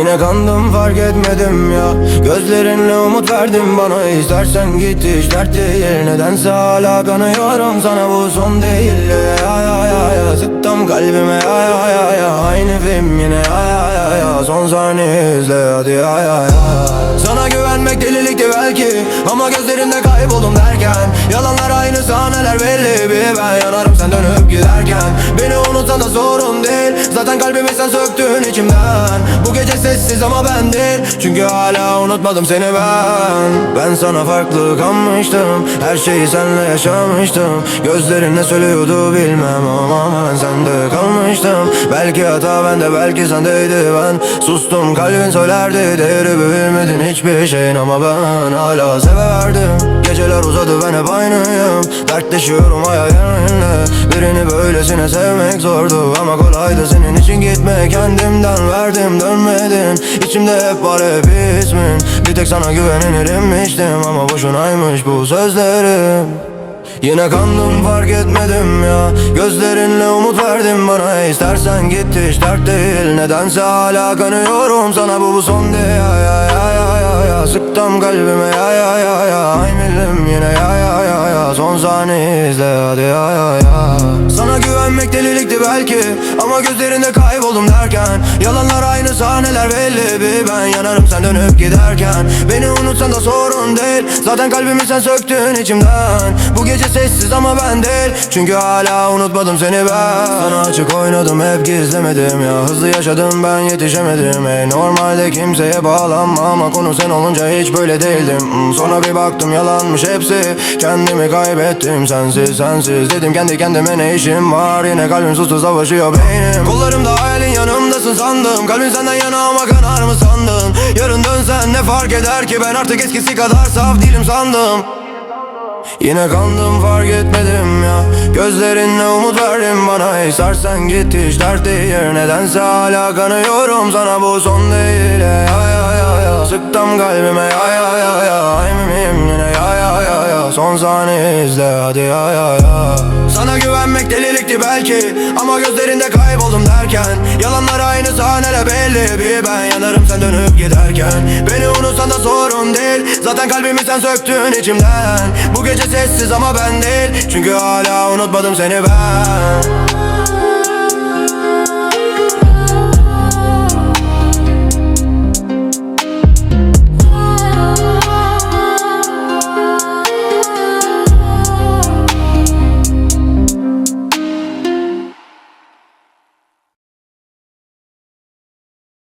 Yine kandım fark etmedim ya. Gözlerinle umut verdin bana. İstersen git dert değil. Nedense hala kanıyorum sana. Bu son değil. Ya ya ya Sıktım kalbime. Ya ya ya Aynı film yine. Ya ya ya Son sahne izle hadi. Ya ya ya Sana güvenmek delilikti belki. Ama gözlerinde kayboldum derken. Yalanlar aynı sahneler belli Bir ben. Yanarım sen dönüp giderken. Beni unutsan da sorun değil Zaten kalbimi sen söktün içimden. Bu gece sessiz ama ben değil Çünkü hala unutmadım seni ben. Ben sana farklı kanmıştım. Her şeyi seninle yaşamıştım. Gözlerin ne söylüyordu bilmem Ama ben sende kalmıştım. Belki hata bende belki sendeydi ben. Sustum kalbin söylerdi. Değeri bilmedin hiçbir şeyin Ama ben hala severdim. Geceler uzadı ben hep aynıyım. Dertleşiyorum hayalinle Birini böylesine sevmek zordu Ama kolaydı gitme Kendimden verdim dönmedin İçimde hep var hep ismin. Bir tek sana güvenilirmiştim Ama boşunaymış bu sözlerim. Yine kandım fark etmedim ya. Gözlerinle umut verdin bana. İstersen git hiç dert değil. Nedense hala kanıyorum sana. Bu bu son değil ya ya ya ya ya ya. Sıktım kalbime. Ya ya ya ya. Ay millim yine. Ya ya ya ya. Son sahne izle. Hadi ya ya ya Sana güvenmek delilikti belki Ama gözlerinde kayboldum derken. Yalanlar aynı sahneler belli Bir ben yanarım sen dönüp giderken. Beni unutsan da sorun değil Zaten kalbimi sen söktün içimden. Bu gece sessiz ama ben değil Çünkü hala unutmadım seni ben. Sana açık oynadım hep gizlemedim ya. Hızlı yaşadım ben yetişemedim. Ey normalde kimseye bağlanma Ama konu sen olunca hiç böyle değildim. Hmm, Sonra bir baktım yalanmış hepsi. Kendimi kaybettim sensiz sensiz. Dedim kendi kendime ne işim var. Yine kalbim sustu savaşıyor beynim. Kollarımda hayalin yanımdasın sandım. Kalbin senden yana ama kanar mı sandın? Yarın dönsen ne fark eder ki? Ben artık eskisi kadar saf değilim sandım. Yine kandım fark etmedim ya. Gözlerinle umut verdin bana. İstersen git hiç dert değil. Nedense hala kanıyorum sana. Bu son değil. Ya ya ya ya Sıktım kalbime. Ya ya ya ya Ay miyim yine ya ya ya ya Son sahne izle. Hadi ya ya ya Sana güvenmek delilikti belki Ama gözlerinde kayboldum derken. Yalanlar aynı sahneler belli Bir ben yanarım sen dönüp giderken. Beni unutsan da sorun değil Zaten kalbimi sen söktün içimden. Bu gece sessiz ama ben değil Çünkü hala unutmadım seni ben